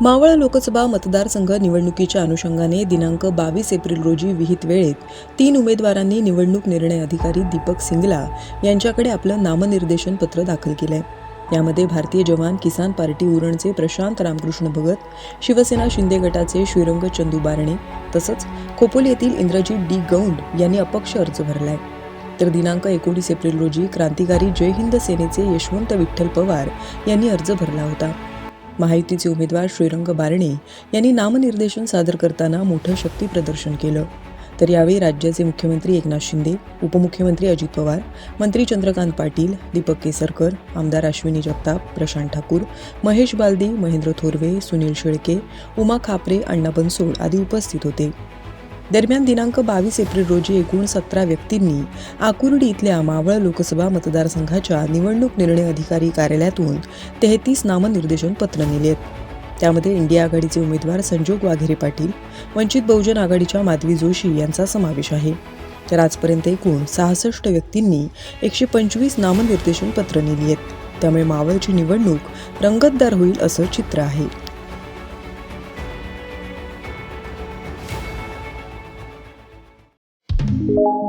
मावळ लोकसभा मतदारसंघ निवडणुकीच्या अनुषंगाने दिनांक बावीस एप्रिल रोजी विहित वेळेत तीन उमेदवारांनी निवडणूक निर्णय अधिकारी दीपक सिंगला यांच्याकडे आपलं नामनिर्देशन पत्र दाखल केलंय. यामध्ये भारतीय जवान किसान पार्टी उरणचे प्रशांत रामकृष्ण भगत शिवसेना शिंदे गटाचे श्रीरंग चंदू बारणे तसंच खोपोली येथील इंद्रजीत डी गौंड यांनी अपक्ष अर्ज भरलाय. तर दिनांक एकोणीस एप्रिल रोजी क्रांतिकारी जय हिंद सेनेचे यशवंत विठ्ठल पवार यांनी अर्ज भरला होता. महायुतीचे उमेदवार श्रीरंग बारणे यांनी नामनिर्देशन सादर करताना मोठं शक्ती प्रदर्शन केलं. तर यावेळी राज्याचे मुख्यमंत्री एकनाथ शिंदे उपमुख्यमंत्री अजित पवार मंत्री चंद्रकांत पाटील दीपक केसरकर आमदार अश्विनी जगताप प्रशांत ठाकूर महेश बालदी महेंद्र थोरवे सुनील शेळके उमा खापरे अण्णा बनसोड आदी उपस्थित होते. दरम्यान दिनांक बावीस एप्रिल रोजी एकूण सतरा व्यक्तींनी आकुर्डी इथल्या मावळ लोकसभा मतदारसंघाच्या निवडणूक निर्णय अधिकारी कार्यालयातून तेहतीस नामनिर्देशन पत्र नेलेत आहेत त्यामध्ये इंडिया आघाडीचे उमेदवार संजोग वाघेरे पाटील वंचित बहुजन आघाडीच्या माधवी जोशी यांचा समावेश आहे. तर आजपर्यंत एकूण सहासष्ट व्यक्तींनी एकशे पंचवीस नामनिर्देशन पत्र नेली आहेत. त्यामुळे मावळची निवडणूक रंगतदार होईल असं चित्र आहे. you